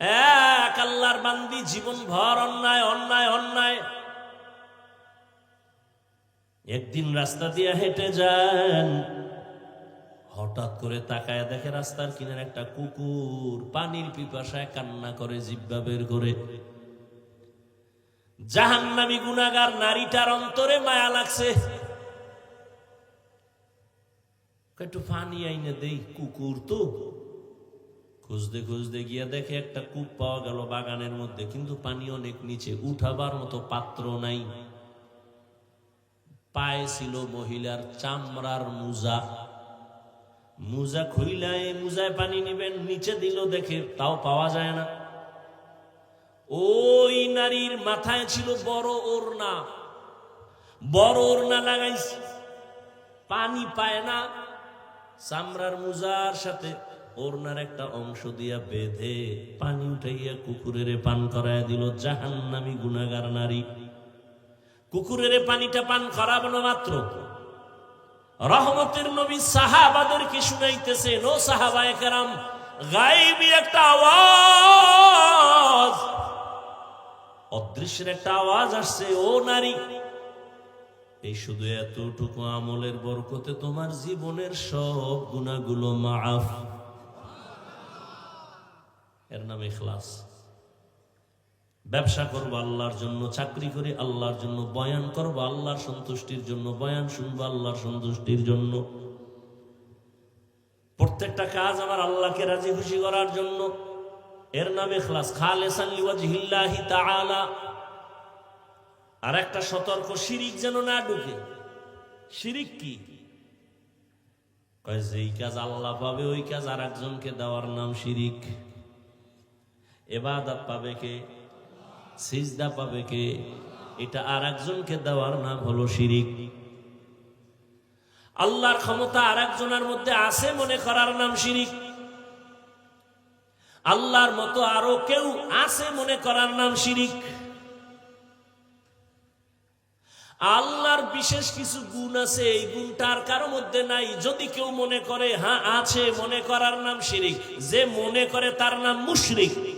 এক আল্লাহর বান্দি জীবন ভর অন্যায় অন্যায় অন্যায়। একদিন রাস্তা দিয়ে হেঁটে যান। হঠাৎ করে তাকায় দেখে রাস্তার কিনারে একটা কুকুর পানির পিপাসায় কান্না করে জিব্বা বের করে। জাহান্নামী গুনাগার নারীটার অন্তরে মায়া লাগছে। একটু পানি আইনে দেই, কুকুর তো। খুঁজতে খুঁজতে গিয়া দেখে একটা কূপ পাওয়া গেল বাগানের মধ্যে, কিন্তু পানি অনেক নিচে, উঠাবার মতো পাত্র নাই। পায়ে ছিল মহিলার চামড়ার মুজা। মুজা খুইলায় মুজায় পানি নিবেন, নিচে দিল দেখে তাও পাওয়া যায় না। ওই নারীর মাথায় ছিল বড় ওড়না। বড় ওড়না লাগাইছে। পানি পায় না। চামড়ার মুজার সাথে ওড়নার একটা অংশ দিয়া বেঁধে পানি উঠাইয়া কুকুরের পান করায় দিল, জাহান্নামী গুনাগার নারী। কুকুরের পানিটা পান করাবনো মাত্র। রহমতের নবী সাহাবাদেরকে শুনাইতেছে নো সাহাবায়ে কেরাম গাইবি একটা আওয়াজ। অদৃশ্যের একটা আওয়াজ আসছে, ও নারী, এই শুধু এতটুকু আমলের বরকতে তোমার জীবনের সব গুণাগুলো মাফ। এর নাম ইখলাস। ব্যবসা করব আল্লাহর জন্য, চাকরি করে আল্লাহর জন্য, বয়ান করব আল্লাহর সন্তুষ্টির জন্য, বয়ান শুনব আল্লাহর সন্তুষ্টির জন্য। প্রত্যেকটা কাজ আমার আল্লাহকে রাজি খুশি করার জন্য। এর নাম ইখলাস। খালেসান লিওয়াজহিল্লাহি তাআলা। আর একটা সতর্ক, শিরিক যেন না ঢুকে। শিরিক কি? কয়, যেই কাজ আল্লাহ পাবে, ওই কাজ আর একজনকে দেওয়ার নাম শিরিক। এবাদাত পাবে কে? সিজদা পাবে কে? এটা আর একজনকে দেওয়ার নাম হলো শিরিক। আল্লাহর ক্ষমতা আর একজনের মধ্যে আছে মনে করার নাম শিরিক। আল্লাহর মতো আরও কেউ আছে মনে করার নাম শিরিক। আল্লাহর বিশেষ কিছু গুণ আছে, এই গুণটার কারও মধ্যে নাই। যদি কেউ মনে করে হ্যাঁ আছে, মনে করার নাম শিরিক। যে মনে করে তার নাম মুশরিক।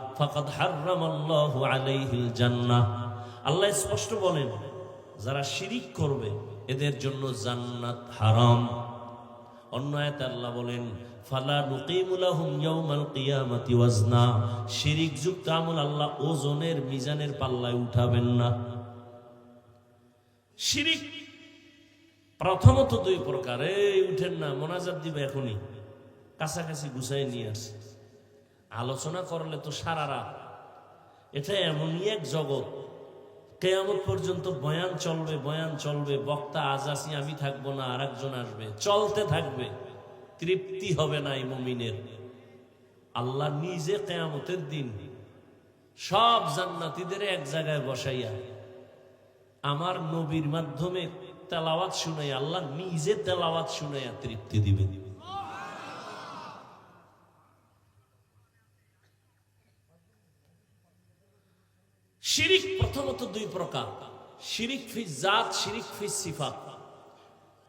ফাকাদ হারামাল্লাহু আলাইহিল জান্নাহ। আল্লাহ স্পষ্ট বলেন, যারা শিরিক করবে, এদের জন্য জান্নাত হারাম। অন্য আল্লাহ বলেন, ফালা নুকিমুলাহুম ইয়াউমাল কিয়ামাতি ওয়াজনা। শিরিক যুক্ত আমল আল্লাহ ওজনের মিজানের পাল্লায় উঠাবেন না। শিরিক প্রথমত দুই প্রকার এই উঠেন না, মোনাজাত দিবে এখনই। কাছাকাছি গুছাই নিয়ে আসে। আলোচনা করলে তো সারা রাত। এটা এমনই এক জগৎ। কেয়ামত পর্যন্ত বয়ান চলবে বয়ান চলবে, বক্তা আজ আসি আমি থাকব না আর একজন আসবে। চলতে থাকবে। তৃপ্তি হবে না এই মমিনের। আল্লাহ নিজে কেয়ামতের দিন সব জান্নাতীদের এক জায়গায় বসাইয়া, আমার নবীর মাধ্যমে তেলাওয়াত শুনাইয়া, আল্লাহ নিজে তেলাওয়াত শুনাইয়া তৃপ্তি দিবে দিবে শিরিক প্রথমত দুই প্রকার, শিরিক ফি জাত, শিরিক ফি সিফাত।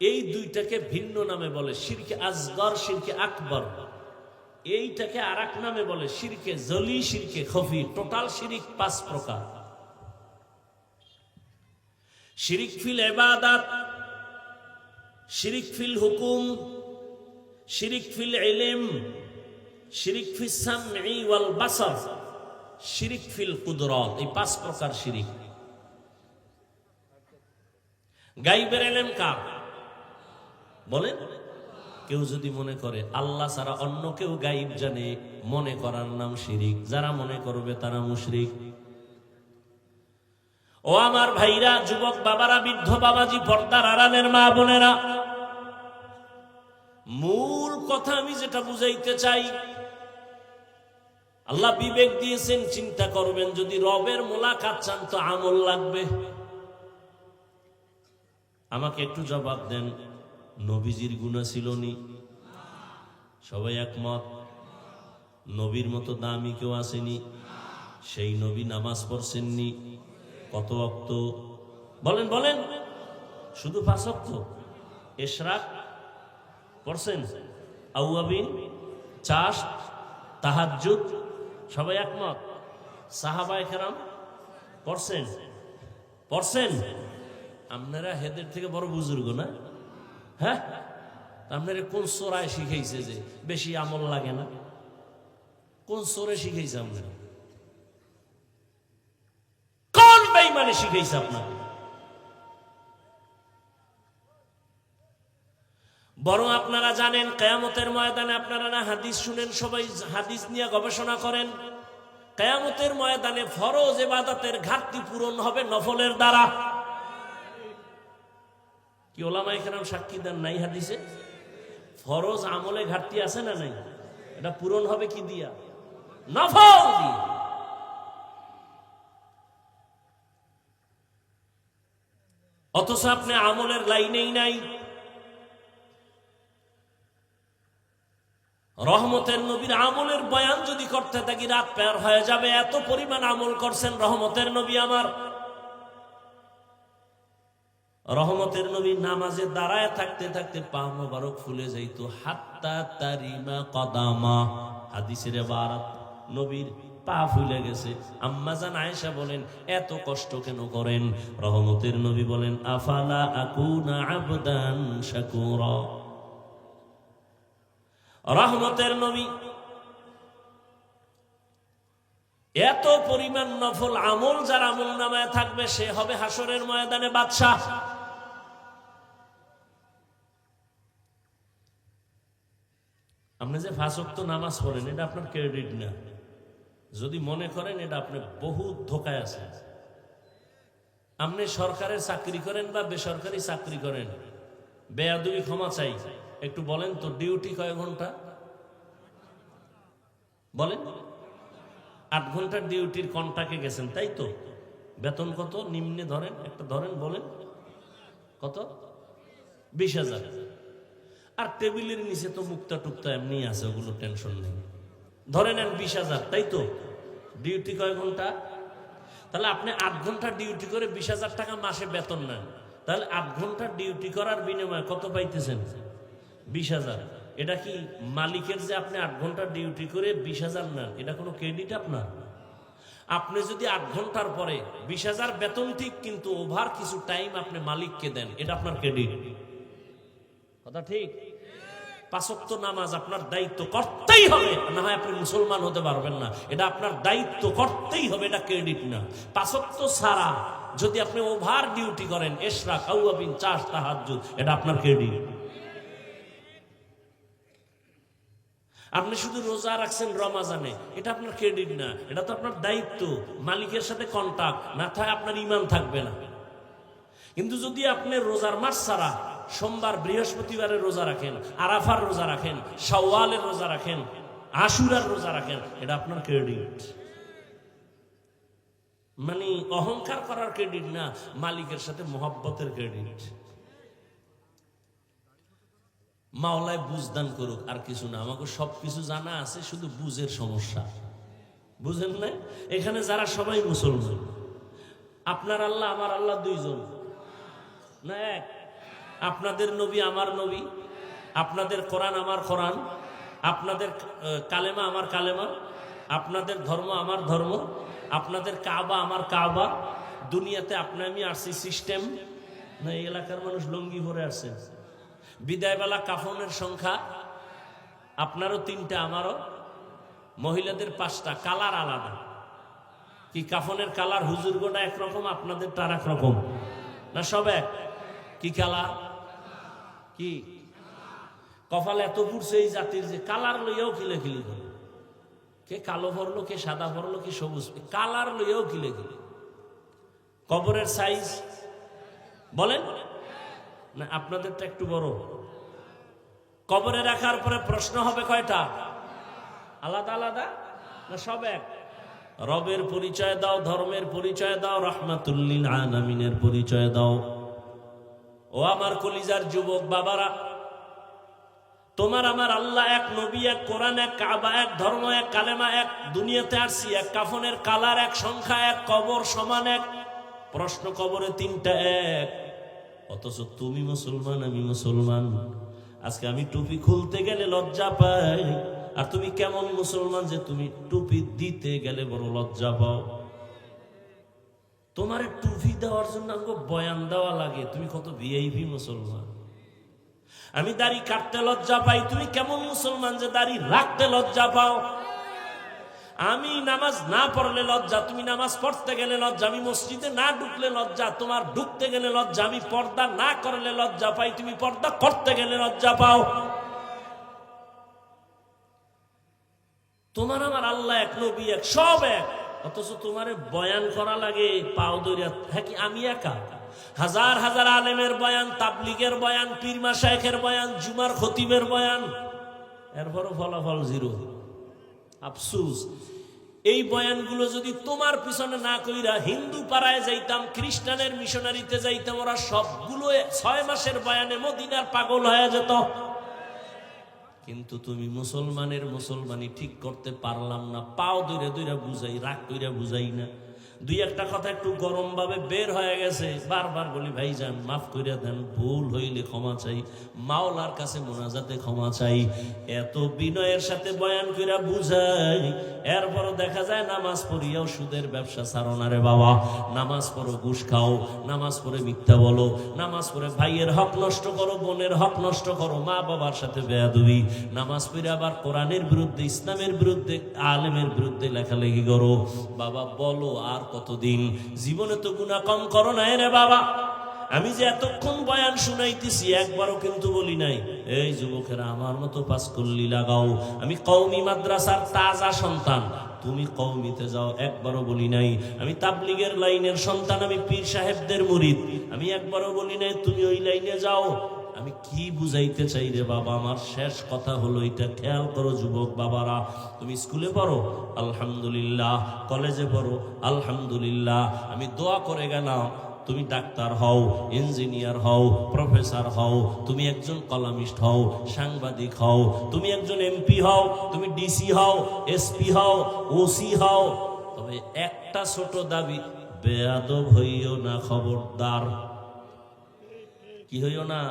এই দুইটাকে ভিন্ন নামে বলে, শিরকে আজগর শিরকে আকবর। এইটাকে আর নামে বলে, শিরকে জলি, শিরকে খফি। টোটাল শিরিক পাঁচ প্রকার। শিরিক ফিল এবাদাত শিরিক ফিল হুকুম, শিরিক ফিল ইলম, শিরিক সামঈ ওয়াল বাসার। শিরিক ফিল কুদরত, এই পাঁচ প্রকার শিরিক। গাইবের এলেন কার? বলেন। কেউ যদি মনে করে, আল্লাহ ছাড়া অন্য কেউ গাইব জানে, মনে করার নাম শিরিক। যারা মনে করবে তারা মুশরিক। ও আমার ভাইরা, যুবক বাবারা, বৃদ্ধ বাবাজি, পর্দার আড়ালের মা বোনেরা, মূল কথা আমি যেটা বুঝাইতে চাই আল্লাহ বিবেক দিয়েছেন, চিন্তা করবেন, যদি রবের মোলাকাত চান তো আমল লাগবে। আমাকে একটু জবাব দেন, নবীজির গুণা ছিল নি? সবাই একমত? নবীর মতো দামি কেউ আসেনি? সেই নবী নামাজ পড়ছেননি? কত অক্ত? বলেন বলেন। শুধু পাঁচ অক্ত? এশরাক পড়ছেন? আউয়াবিন? চাষ? তাহাজ্জুদ? সবাই একমত? সাহাবায়ে কেরাম পড়ছেন? পড়ছেন? আপনারা হেদের থেকে বড় বুজুর্গ না? হ্যাঁ? আপনারা কোন সোরায় শিখেছে যে বেশি আমল লাগে না? কোন সোরে শিখেছে আপনারা? কোন বেইমানে শিখেছে আপনাকে বরং আপনারা জানেন, কেয়ামতের ময়দানে আপনারা না হাদিস শুনেন, সবাই হাদিস নিয়ে গবেষণা করেন। কেয়ামতের ময়দানে ফরজ এবাদাতের ঘাটতি পূরণ হবে নফলের দ্বারা। কি ওলামা এখানে সাক্ষী দেন নাই হাদিসে? ফরজ আমলে ঘাটতি আছে না নাই? এটা পূরণ হবে কি দিয়া? নফল দিয়ে। অথচ আপনি আমলের লাইনেই নাই। রহমতের নবীর আমলের বয়ান যদি করতে থাকি, রাত পেয়ার হয়ে যাবে, এত পরিমাণ আমল করছেন রহমতের নবী আমার। রহমতের নবী নামাজে দাঁড়ায় থাকতে থাকতে পা মোবারক ফুলে যাইত। হাত্তা তারিমা কদামা, হাদিসের বারাত নবীর পা ফুলে গেছে। আম্মাজান আয়েশা বলেন, এত কষ্ট কেন করেন? রহমতের নবী বলেন, আফালা আকুনা আবদান শাকুরা? রহমতের নবী। এত পরিমাণ নফল আমল যার আমল নামায় থাকবে, সে হবে হাসরের ময়দানে বাদশাহ। আপনি যে ফাঁসক্ত নামাজ পড়েন, এটা আপনার ক্রেডিট না। যদি মনে করেন, এটা আপনি বহু ধোকায় আছে আপনি সরকারের চাকরি করেন বা বেসরকারি চাকরি করেন, বেয়াদুবি ক্ষমা চাই। একটু বলেন তো, ডিউটি কয় ঘণ্টা? বলেন। আট ঘণ্টার ডিউটির কন্টাকে গেছেন, তাই তো? বেতন কত? নিম্নে ধরেন, একটা ধরেন, বলেন। কত? বিশ হাজার। আর টেবিলের নিচে তো মুক্তা টুক্তা এমনি আছে, ওগুলো টেনশন নেই। ধরে নেন বিশ হাজার, তাই তো? ডিউটি কয় ঘণ্টা? তাহলে আপনি আট ঘণ্টা ডিউটি করে বিশ হাজার টাকা মাসে বেতন নেন। তাহলে আট ঘণ্টা ডিউটি করার বিনিময়ে কত পাইতেছেন? বিশ হাজার। এটা কি মালিকের যে আপনি আট ঘণ্টা ডিউটি করে বিশ হাজার নেন, এটা কোনো ক্রেডিট আপনার? আপনি যদি আট ঘণ্টার পরে বিশ হাজার বেতন ঠিক, কিন্তু ওভার কিছু টাইম আপনি মালিককে দেন, এটা আপনার ক্রেডিট কথা ঠিক? পাঁচক্ত নামাজ আপনার দায়িত্ব করতেই হবে, না হয় আপনি মুসলমান হতে পারবেন না। এটা আপনার দায়িত্ব করতেই হবে, এটা ক্রেডিট না। পাঁচক্ত ছাড়া যদি আপনি ওভার ডিউটি করেন এসরা কাউয়াবিন চাষ তাহাজুদ এটা আপনার ক্রেডিট আপনি শুধু রোজা রাখছেন রমাজানে, এটা আপনার ক্রেডিট না, এটা তো আপনার দায়িত্ব। মালিকের সাথে কন্টাক্ট না থাকে আপনার ইমান থাকবে না। কিন্তু যদি আপনি রোজার মাস ছাড়া সোমবার বৃহস্পতিবারের রোজা রাখেন, আরাফার রোজা রাখেন, শাওয়ালের রোজা রাখেন, আশুরার রোজা রাখেন, এটা আপনার ক্রেডিট মানে অহংকার করার ক্রেডিট না, মালিকের সাথে মহব্বতের ক্রেডিট মাওলায় বুঝদান করুক, আর কিছু না। আমাকে সব কিছু জানা আছে, শুধু বুঝের সমস্যা। বুঝেন না? এখানে যারা সবাই মুসলমান, আপনার আল্লাহ, আমার আল্লাহ দুইজন। না এক। আপনাদের নবী আমার নবী, আপনাদের কোরআন আমার কোরআন, আপনাদের কালেমা আমার কালেমা, আপনাদের ধর্ম আমার ধর্ম, আপনাদের কাবা আমার কাবা, দুনিয়াতে আপনি আমি আসছি, সিস্টেম। না, এই এলাকার মানুষ লঙ্গি ভরে আসছেন বিদায়বেলা কাফনের সংখ্যা, আপনারও তিনটা, আমারও। মহিলাদের পাঁচটা, কালার আলাদা। কি কাফনের কালার? হুজুর গোটা একরকম আপনাদের তার একরকম না সব এক? কি কালার? কি? কপাল এত পুড়ছে এই জাতির যে কালার লইয়াও কিলে কিলি কে কালো ভরলো কে সাদা ভরলো কে সবুজ কালার লইয়াও কিলে কিলি। কবরের সাইজ বলেন? না, আপনাদেরটা একটু বড়। কবরে রাখার পরে প্রশ্ন হবে কয়টা? আলাদা আলাদা? না, সব এক? রবের পরিচয় দাও, ধর্মের পরিচয় দাও, রহমাতুল্লিল আলামিনের পরিচয় দাও। ও আমার কলিজার যুবক বাবারা, তোমার আমার আল্লাহ এক নবী, এক কোরআন, এক কাবা, এক ধর্ম, এক কালেমা, এক দুনিয়াতে আসছি, এক কাফনের কালার, এক সংখ্যা, এক কবর সমান এক। প্রশ্ন কবরে তিনটা, এক। অথচ তুমি মুসলমান, আমি মুসলমান। আজকে আমি টুপি খুলতে গেলে লজ্জা পাই। আর তুমি কেমন মুসলমান যে তুমি টুপি দিতে গেলে বড় লজ্জা পাও। তোমার টুপি দেওয়ার জন্য আমাকে বয়ান দেওয়া লাগে। তুমি কত ভিআইপি মুসলমান। আমি দাড়ি কাটতে লজ্জা পাই। তুমি কেমন মুসলমান যে দাড়ি রাখতে লজ্জা পাও। আমি নামাজ না পড়লে লজ্জা, তুমি নামাজ পড়তে গেলে লজ্জা, আমি মসজিদে না ঢুকলে লজ্জা, তোমার ঢুকতে গেলে লজ্জা, আমি পর্দা না করলে লজ্জা পাই, তুমি পর্দা করতে গেলে লজ্জা পাও। তোমার আমার আল্লাহ এক, নবী এক, সব এক। অথচ তোমার বয়ান করা লাগে, পাও দরিয়া হ্যাঁ কি, আমি একা? হাজার হাজার আলেমের বয়ান, তাবলিগের বয়ান পীরমা শাইখের বয়ান, জুমার খতিবের বয়ান, এরপরও ফলাফল জিরো। আফসুস। এই বয়ানগুলো যদি তোমার পিছনে না কইরা হিন্দু পাড়ায় যাইতাম, খ্রিস্টানের মিশনারিতে যাইতাম, ওরা সবগুলো ছয় মাসের বয়ানে মদিনার পাগল হয়ে যেত। কিন্তু তুমি মুসলমানের মুসলমানি ঠিক করতে পারলাম না, পাও দূরে দূরে বুঝাই, রাগ কইরা বুঝাই না। দুই একটা কথা একটু গরম ভাবে বের হয়ে গেছে। বারবার বলি, ভাই যান, মাফ কইরা দেন, ভুল হইলে ক্ষমা চাই, মাওলার কাছে মোনাজাতে ক্ষমা চাই। এত বিনয়ের সাথে বয়ান কইরা বুঝাই, এরপরও দেখা যায় নামাজ পড়িয়াও সুদের ব্যবসা ছাড়ো রে বাবা। নামাজ পড়ো, ঘুষ খাও, নামাজ পড়ে মিথ্যা বলো, নামাজ পড়ে ভাইয়ের হক নষ্ট করো, বোনের হক নষ্ট করো, মা বাবার সাথে বেয়াদুবি। নামাজ পড়ে আবার কোরআনের বিরুদ্ধে, ইসলামের বিরুদ্ধে, আলেমের বিরুদ্ধে লেখালেখি করো। বাবা বলো, আর কতদিন জীবনে তো গুণা কম করো না রে বাবা। আমি যে এতক্ষণ বয়ান শুনাইতেছি, একবারও কিন্তু বলি নাই, এই যুবকেরা, আমার মতো পাস করলি লাগাও। আমি কৌমি মাদ্রাসার তাজা সন্তান। তুমি কৌমিতে যাও, একবারও বলি নাই। আমি তাবলিগের লাইনের সন্তান, আমি পীর সাহেবদের মুরিদ। আমি একবারও বলি নাই, তুমি ওই লাইনে যাও। আমি কি বুঝাইতে চাই রে বাবা? আমার শেষ কথা হলো এটা। খেয়াল করো যুবক বাবারা, তুমি স্কুলে পড়ো? আলহামদুলিল্লাহ। কলেজে পড়ো? আলহামদুলিল্লাহ। আমি দোয়া করে গেলাম, তুমি ডাক্তার হও, ইঞ্জিনিয়ার হও, প্রফেসর হও, তুমি একজন কলামিস্ট হও, সাংবাদিক হও, তুমি একজন এমপি হও, তুমি ডিসি হও, এসপি হও, ওসি হও। তবে একটা ছোট দাবি, বেয়াদব হইও না খবরদার। কি হইও না?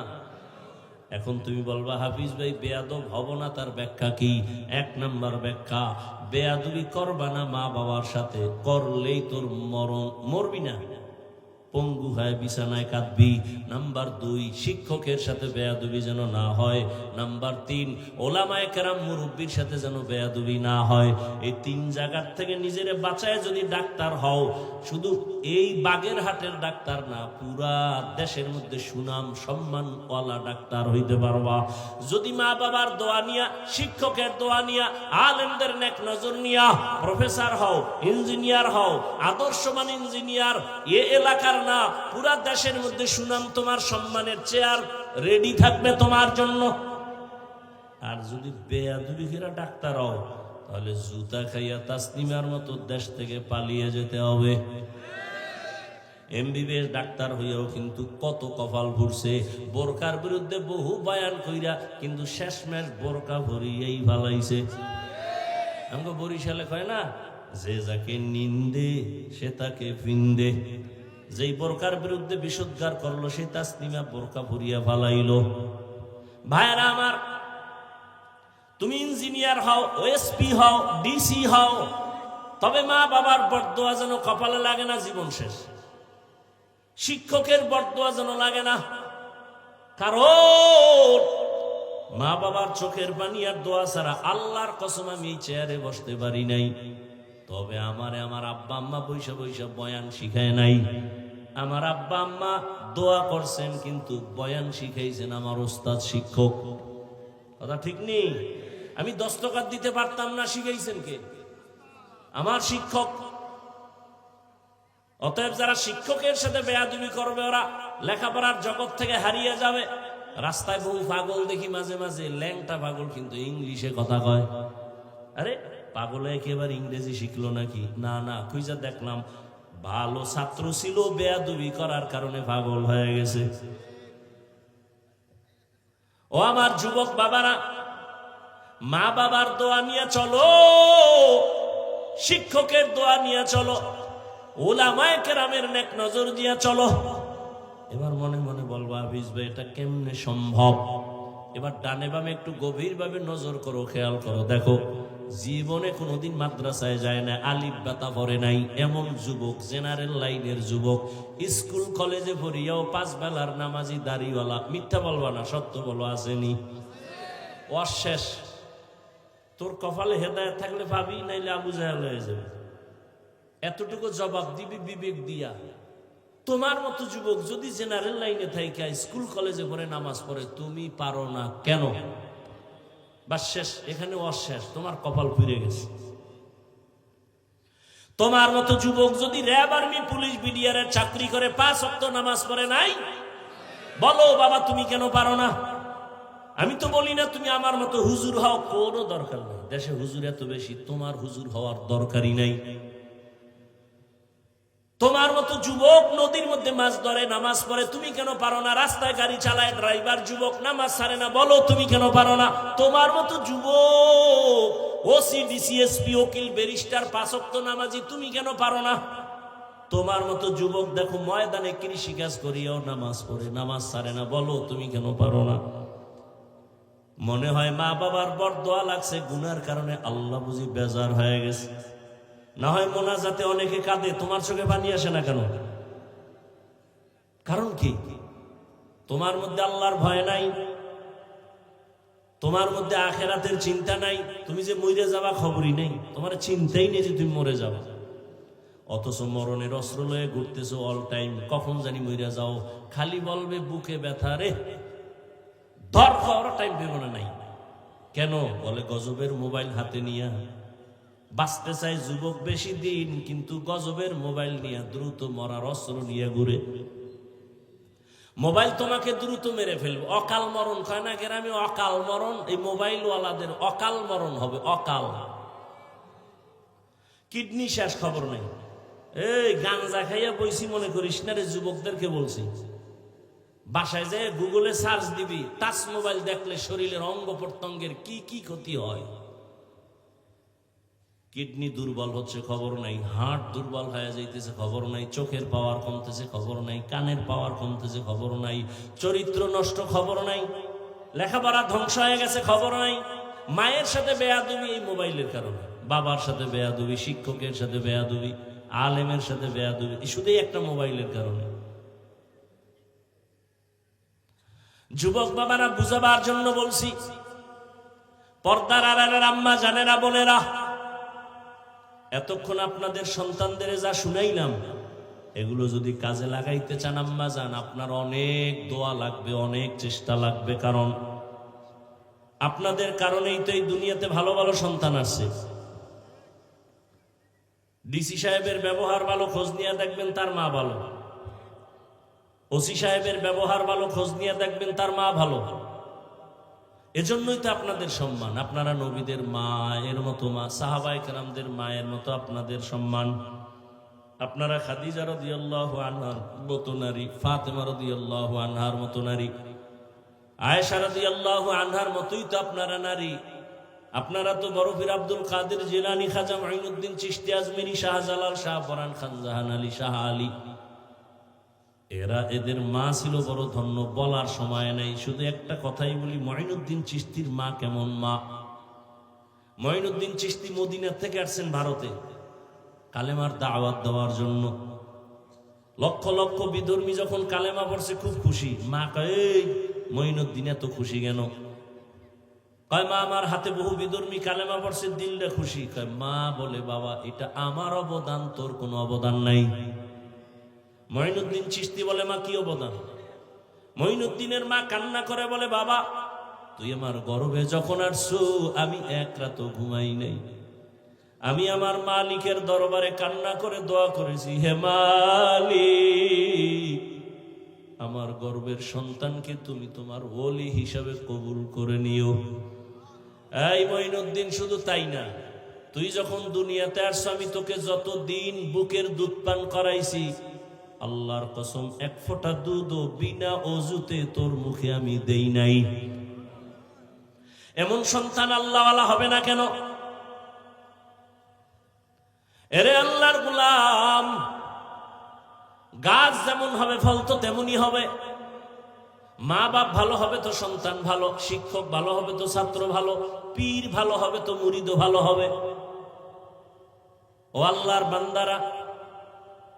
এখন তুমি বলবা, হাফিজ ভাই, বেয়াদব হব না, তার ব্যাখ্যা কি? এক নাম্বার ব্যাখ্যা, বেয়াদবি করবা না মা বাবার সাথে, করলেই তোর মরণ, মরবি না। পঙ্গু হয় বিছানায় কাঁদবি। নাম্বার দুই, শিক্ষকের সাথে বেয়াদবি যেন না হয়। নাম্বার তিন, ওলামায় কেরাম মুরব্বীর সাথে যেন বেয়াদুবি না হয়। এই তিন জায়গার থেকে নিজের বাঁচায় যদি ডাক্তার হও, শুধু এই বাগের হাটের ডাক্তার না, পুরা দেশের মধ্যে সুনাম সম্মান ওয়ালা ডাক্তার হইতে পারবা। যদি মা বাবার দোয়া নিয়া, শিক্ষকের দোয়া নিয়া, আলেমদের নেক নজর নিয়া, প্রফেসর হও, ইঞ্জিনিয়ার হও আদর্শমান ইঞ্জিনিয়ার, এ এলাকার না, পুরা দেশের মধ্যে সুনাম তোমার, সম্মানের চেয়ার রেডি থাকবে তোমার জন্য। আর যদি বেয়াদুবি ফেরা ডাক্তার হও, তাহলে জুতা খাইয়া তাসনিমার মতো দেশ থেকে পালিয়ে যেতে হবে। এমবিবিএস ডাক্তার হইয়াও কিন্তু কত কপাল ভরছে। বোরকার বিরুদ্ধে বহু বায়ান কইরা কিন্তু শেষ শেষমেশ বোরকা ভরিয়েই ভালাইছে আমাকে বরিশালে কয় না, যে যাকে নিন্দে, সে তাকে ফিন্দে যেই বোরকার বিরুদ্ধে বিশুদ্ধার করল, সে তাসনিমা বোরকা ভরিয়া ভালাইলো ভাইরা আমার, তুমি ইঞ্জিনিয়ার হও ওএসপি হও ডিসি হও, তবে মা বাবার বরদোয়া যেন কপালে লাগে না জীবন শেষ। শিক্ষকের বরদোয়া যেন লাগে না। কারণ মা বাবার চোখের পানি আর দোয়া ছাড়া আল্লাহর কসম আমি এই চেয়ারে বসতে পারি নাই। তবে আমারে আমার আব্বা আম্মা বৈশা বৈশা বয়ান শিখায় নাই। আমার আব্বা আম্মা দোয়া করছেন কিন্তু বয়ান শিখাইছেন আমার ওস্তাদ শিক্ষক। কথা ঠিক নেই? আমি দস্তকাত দিতে পারতাম না, শিখাইছেন কে? আমার শিক্ষক অতএব যারা শিক্ষকের সাথে বেয়াদুবি করবে, ওরা লেখাপড়ার জগৎ থেকে হারিয়ে যাবে। রাস্তায় বহু পাগল দেখি মাঝে মাঝে, ল্যাংটা পাগল কিন্তু ইংলিশে কথা কয়। আরে, পাগলে একেবারে ইংরেজি শিখলো নাকি? না না, খুঁজা দেখলাম, ভালো ছাত্র ছিল বেয়াদুবি করার কারণে পাগল হয়ে গেছে। ও আমার যুবক বাবারা, মা বাবার দোয়া নিয়ে চলো, শিক্ষকের দোয়া নিয়ে চলো। ওলামায় কেরামের নেক নজর দিয়ে চলো। এবার মনে মনে বলব ভাই, এটা কেমনে সম্ভব? এবার ডানে বামে একটু গভীর ভাবে নজর করো, খেয়াল করো। দেখো, জীবনে কোনোদিন মাদ্রাসায় যায় না, আলিফ বাতা পড়ে নাই, এমন যুবক, জেনারেল লাইনের যুবক। স্কুল, কলেজে পড়িয়াও পাঁচ বেলার নামাজি দাড়িওয়ালা, মিথ্যা বলবা না, সত্য বলো, আসেনি। অশেষ। তোর কপালে হেদায়ত থাকলে পাবি, নাইলে আবু জাহেল হয়ে যাবে। এতটুকু জবাব দিবি বিবেক দিয়া। তোমার মতো যুবক যদি জেনারেল লাইনে থাইকা, স্কুল, কলেজে পড়ে, নামাজ পড়ে, তুমি পারো না কেন? বা শেষ, এখানে অশেষ তোমার কপাল ফিরে গেছে। তোমার মতো যুবক যদি র্যাব আর্মি, পুলিশ বিডিআরের চাকরি করে, পাঁচ অক্ট নামাজ পড়ে নাই, বলো বাবা, তুমি কেন পারো না? আমি তো বলি না তুমি আমার মতো হুজুর হও, কোনো দরকার নেই। দেশে হুজুর এত বেশি, তোমার হুজুর হওয়ার দরকারই নাই। তোমার মতো যুবক নদীর মধ্যে মাছ ধরে, নামাজ পড়ে, তুমি কেন পারো না? রাস্তায় গাড়ি চালায়, ড্রাইভার, যুবক, নামাজ ছাড়ে না। বলো, তুমি কেন পারো না? তোমার মতো যুবক, ওসি ডিসিএসপি ওকিল ব্যারিস্টার, পাঁচক্ত নামাজি, তুমি কেন পারো না? তোমার মতো যুবক, দেখো, ময়দানে কৃষি কাজ করিয়াও নামাজ পড়ে, নামাজ ছাড়ে না। বলো, তুমি কেন পারো না? মনে হয় মা বাবার বর দোয়া লাগছে, গুনার কারণে আল্লাহ বুঝি বেজার হয়ে গেছে। না হয় মোনাজাতে অনেকে কাঁদে, তোমার চোখে পানি আসে না কেন? কারণ কি? তোমার মধ্যে আল্লাহর ভয় নাই, তোমার মধ্যে আখেরাতের চিন্তা নাই, তুমি যে মরে যাবা খবরই নেই, তোমার চিন্তাই নেই যে তুমি মরে যাবা। অথচ মরণের অস্ত্র লয়ে ঘুরতেছো অল টাইম কখন জানি মরে যাও, খালি বলবে বুকে ব্যথা রে, ধর খাওয়ার টাইম পেব না নাই। কেন? বলে গজবের মোবাইল হাতে নিয়ে। বাঁচতে চায় যুবক বেশি দিন, কিন্তু গজবের মোবাইল নিয়ে দ্রুত মরার অস্ত্র নিয়ে ঘুরে। মোবাইল তোমাকে দ্রুত মেরে ফেলবে। অকাল মরণ কয় না গ্রামে? অকাল মরণ, এই মোবাইলওয়ালাদের অকাল মরণ হবে, অকাল। কিডনি শেষ খবর নেই। এই গাঞ্জা খাইয়া বইছি মনে করিস না রে, যুবকদেরকে বলছি। বাসায় যে গুগলে সার্চ দিবি, টাচ মোবাইল দেখলে শরীরের অঙ্গ প্রত্যঙ্গের কি কি ক্ষতি হয়? কিডনি দুর্বল হচ্ছে, খবর নাই। হার্ট দুর্বল হয়ে যাইতেছে, খবর নাই। চোখের পাওয়ার কমতেছে, খবর নাই। কানের পাওয়ার কমতেছে, খবর নাই। চরিত্র নষ্ট, খবর নাই। লেখাপড়া ধ্বংস হয়ে গেছে, খবর নাই। মায়ের সাথে বেয়াদুবি এই মোবাইলের কারণে। বাবার সাথে বেয়াদুবি, শিক্ষকের সাথে বেয়াদুবি, আলেমের সাথে বেয়াদুবি শুধুই একটা মোবাইলের কারণে। যুবক বাবারা, বুঝাবার জন্য বলছি, পর্দার আড়ালের আম্মা, জানেরা, বোনেরা এতক্ষণ আপনাদের সন্তানদের যা শুনাইলাম, এগুলো যদি কাজে লাগাইতে চান, আম্মা যান আপনার অনেক দোয়া লাগবে, অনেক চেষ্টা লাগবে, কারণ আপনাদের কারণেই তো এই দুনিয়াতে ভালো ভালো সন্তান আসছে ডিসি সাহেবের ব্যবহার ভালো, খোঁজ নিয়ে দেখবেন তার মা ভালো। ওসি সাহেবের ব্যবহার ভালো, খোঁজ নিয়ে দেখবেন তার মা ভালো। এজন্যই তো আপনাদের সম্মান। আপনারা নবীদের মায়ের মতো মা সাহাবাই কালামদের মায়ের মতো আপনাদের সম্মান। আপনারা খাদিজা রদিয়াল্লাহ আনহার মতো নারী, ফাতেমা রদিয়াল্লাহ আনহার মতো নারী, আয়েশা রদিয়াল্লাহ আনহার মতোই তো আপনারা নারী। আপনারা তো বরফির আব্দুল কাদের জিলানি, খাজা মাইনুদ্দিন চিশতি আজমেরি, শাহজালাল শাহ পরান খান জাহান আলী, শাহ আলী। এরা এদের মা ছিল বড় ধন্য, বলার সময় নেই। শুধু একটা কথাই বলি, মঈনুদ্দিন চিস্তির মা কেমন মা? মঈনুদ্দিন চিস্তি মদিনার থেকে আসছেন ভারতে, কালেমার দাওয়াত দেওয়ার জন্য। লক্ষ লক্ষ বিধর্মী যখন কালেমা পড়ছে, খুব খুশি। মা কয়, এই, মঈনুদ্দিন এত খুশি কেন? কয়, মা, আমার হাতে বহু বিধর্মী কালেমা পড়ছে, দিলটা খুশি। কয়, মা বলে, বাবা, এটা আমার অবদান, তোর কোনো অবদান নাই। মঈনুদ্দিন চিস্তি বলে, মা, কি অবদান? মঈনুদ্দিনের মা কান্না করে বলে, বাবা, তুই আমার গর্বে যখন আসছো, আমি এক রাত ঘুমাই নাই। আমি আমার মালিকের দরবারে কান্না করে দোয়া করেছি, হে মালিক, আমার গর্বের সন্তানকে তুমি তোমার ওলি হিসাবে কবুল করে নিও। এই মঈনুদ্দিন, শুধু তাই না, তুই যখন দুনিয়াতে আসছো, আমি তোকে যত দিন বুকের দুধ পান করাইছি আল্লাহর কসম, এক ফোঁটা দুধও বিনা অজুতে তোর মুখে আমি দেই নাই। এমন সন্তান আল্লাহওয়ালা হবে না কেন? এরে আল্লাহর গুলাম, গাছ যেমন হবে, ফল তো তেমনই হবে। মা বাপ ভালো হবে তো সন্তান ভালো, শিক্ষক ভালো হবে তো ছাত্র ভালো, পীর ভালো হবে তো মুরিদও ভালো হবে। ও আল্লাহর বান্দারা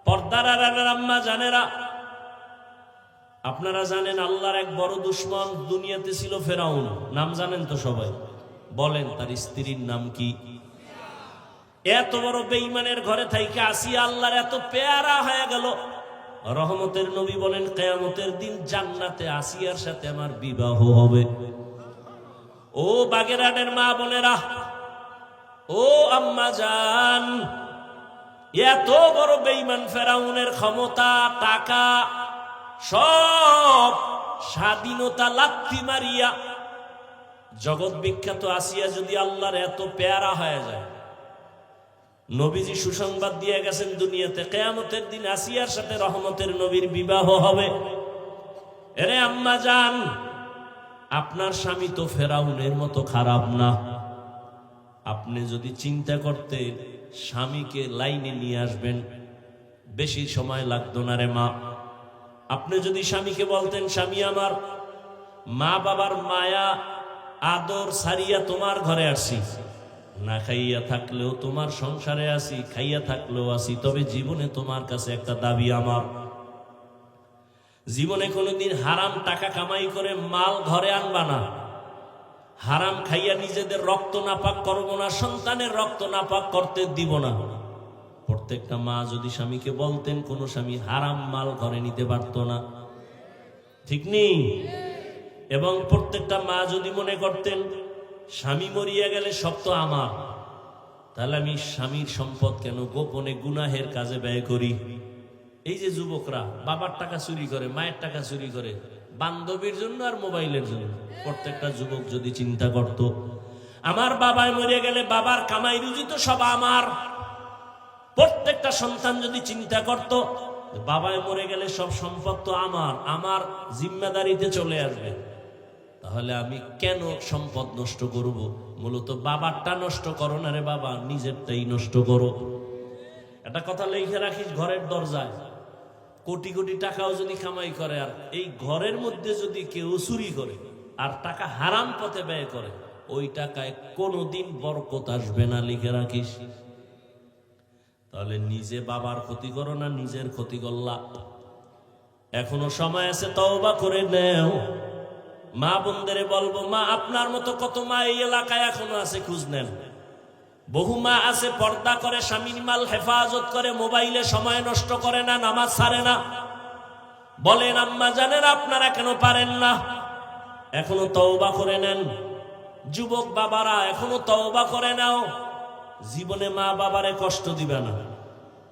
পর্দারা আম্মা জানেরা। আপনারা জানেন আল্লাহর এক বড় দুশ্মন দুনিয়াতে ছিল ফেরাউন। নাম জানেন তো সবাই? বলেন, তার স্ত্রীর নাম কি? এত বড় বেঈমানের ঘরে থাইকে আসিয়া আল্লাহর এত পেয়ারা হয়ে গেল। রহমতের নবী বলেন, কেয়ামতের দিন জান্নাতে আসিয়ার সাথে আমার বিবাহ হবে। ও বাগেরানের মা বোনেরা, ও আম্মা জান এত বড় বেঈমান ফেরাউনের ক্ষমতা, টাকা, সব স্বাধীনতা লাথি মারিয়া জগৎ বিখ্যাত আসিয়া যদি আল্লাহর এত পেয়ারা হয়ে যায়। নবীজি সুসংবাদ দিয়ে গেছেন দুনিয়াতে, কেয়ামতের দিন আসিয়ার সাথে রহমতের নবীর বিবাহ হবে। এরে আম্মা যান আপনার স্বামী তো ফেরাউনের মতো খারাপ না। আপনি যদি চিন্তা করতে স্বামীকে লাইনে নিয়ে আসবেন। বেশি সময় লাগতো না রে মা। আপনি যদি স্বামীকে বলতেন, স্বামী আমার, মা বাবার মায়া, আদর সারিয়া তোমার ঘরে আসি। না খাইয়া থাকলেও তোমার সংসারে আসি, খাইয়া থাকলেও আসি, তবে জীবনে তোমার কাছে একটা দাবি আমার। জীবনে কোনোদিন হারাম টাকা কামাই করে মাল ঘরে আনবা না। হারাম খাইয়া নিজেদের রক্ত নাপাক করব না, সন্তানের রক্ত নাপাক করতে দিব না। প্রত্যেকটা মা যদি স্বামীকে বলতেন, কোন স্বামী হারাম মাল ঘরে নিতে পারতো না। ঠিক নেই? এবং প্রত্যেকটা মা যদি মনে করতেন, স্বামী মরিয়া গেলে সব তো আমার, তাহলে আমি স্বামীর সম্পদ কেন গোপনে গুনাহের কাজে ব্যয় করি? এই যে যুবকরা, বাবার টাকা চুরি করে, মায়ের টাকা চুরি করে বান্ধবীর জন্য আর মোবাইলের জন্য। প্রত্যেকটা যুবক যদি চিন্তা করত, আমার বাবায় মরে গেলে বাবার কামাই রুজি তো সব আমার। প্রত্যেকটা সন্তান যদি চিন্তা করত বাবায় মরে গেলে সব সম্পদ তো আমার আমার জিম্মাদারিতে চলে আসবে। তাহলে আমি কেন সম্পদ নষ্ট করব? মূলত বাবারটা নষ্ট করো না রে বাবা, নিজেরটাই নষ্ট করো। একটা কথা লিখে রাখিস, ঘরের দরজায়। কোটি কোটি টাকাও যদি কামাই করে, আর এই ঘরের মধ্যে যদি কেউ চুরি করে আর টাকা হারাম পথে ব্যয় করে, ওই টাকায় কোনোদিন বরকত আসবে না, লিখে রাখিস। তাহলে নিজে বাবার ক্ষতি করো না, নিজের ক্ষতি করলা। এখনও সময় আছে, তওবা করে নেও। মা বোনদের বলব, মা, আপনার মতো কত মা এই এলাকায় এখনও আছে, খুঁজ নেন। বহু মা আছে, পর্দা করে, স্বামীর মাল হেফাজত করে, মোবাইলে সময় নষ্ট করে না, নামাজ ছাড়ে না। বলেন, আম্মা জানেন আপনারা কেন পারেন না? এখনও তওবা করে নেন। যুবক বাবারা, এখনও তওবা করে নাও। জীবনে মা বাবারে কষ্ট দিবে না।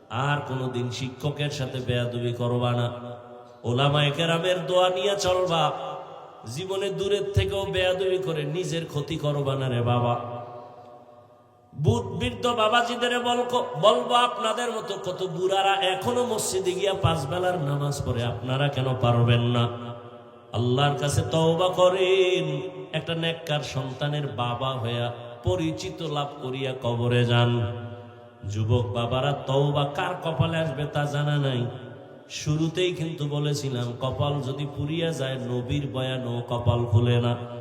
আর কোনোদিন শিক্ষকের সাথে বেয়াদবি করবা না। ওলামায়ে কেরামের দোয়া নিয়ে চলবা। জীবনে দূরের থেকেও বেয়াদবি করে নিজের ক্ষতি করবা না রে বাবা। বৃদ্ধ বাবাজিদের বলকো বলব আপনাদের মতো কত বুড়ারা এখনও মসজিদে গিয়া পাঁচ বেলার নামাজ পড়ে। আপনারা কেন পারবেন না? আল্লাহর কাছে তওবা করেন। একটা নেককার সন্তানের বাবা হইয়া পরিচিত লাভ করিয়া কবরে যান। যুবক বাবারা তওবা কার কপালে আসবে তা জানা নাই। শুরুতেই কিন্তু বলেছিলাম, কপাল যদি পুড়িয়া যায়, নবীর বয়ানও কপাল খুলে না।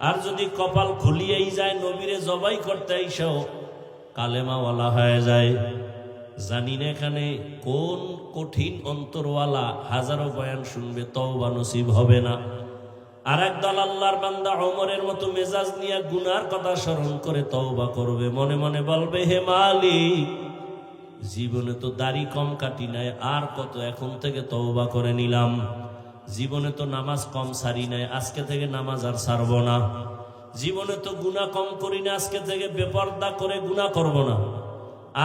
আর যদি কপাল খুলিয়েই যায়, নবীরে জবাই করতে এসেও কালেমাওয়ালা হয়ে যায়। জানি না এখানে কোন কঠিন অন্তরওয়ালা হাজারো বয়ান শুনবে, তওবা নসিব হবে না। আর এক দল আল্লাহর বান্দা অমরের মতো মেজাজ নিয়ে গুনার কথা স্মরণ করে তওবা করবে। মনে মনে বলবে, হে মালিক, জীবনে তো দাড়ি কম কাটি নাই, আর কত এখন থেকে তওবা করে নিলাম। জীবনে তো নামাজ কম সারি নাই, আজকে থেকে নামাজ আর সারব না। জীবনে তো গুণা কম করি না, আজকে থেকে বেপর্দা করে গুণা করব না।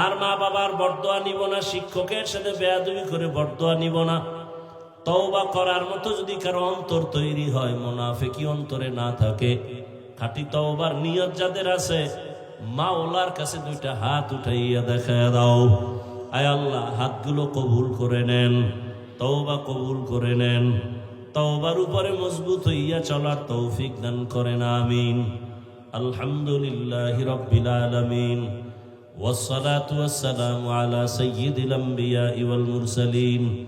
আর মা বাবার বরদোয়া নিব না, শিক্ষকের সাথে বেয়াদবি করে বরদোয়া নিব না। তওবা করার মতো যদি কারও অন্তর তৈরি হয় মোনাফেকি অন্তরে না থাকে। খাঁটি তওবার নিয়ত যাদের আছে মাওলার কাছে দুইটা হাত উঠাইয়া দেখা দাও। আয় আল্লাহ, হাতগুলো কবুল করে নেন। তওবা কবুল করে নেন তওবার উপরে মজবুত হইয়া চলার তৌফিক দান করেন আমিন আলহামদুলিল্লাহ রব্বিল আলামিন والصلاة والسلام على سيد الأنبياء والمرسلين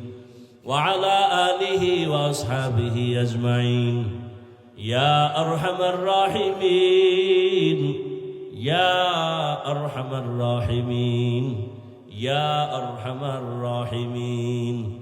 وعلى آله وأصحابه أجمعين يا أرحم الراحمين يا أرحم الراحمين يا أرحم الراحمين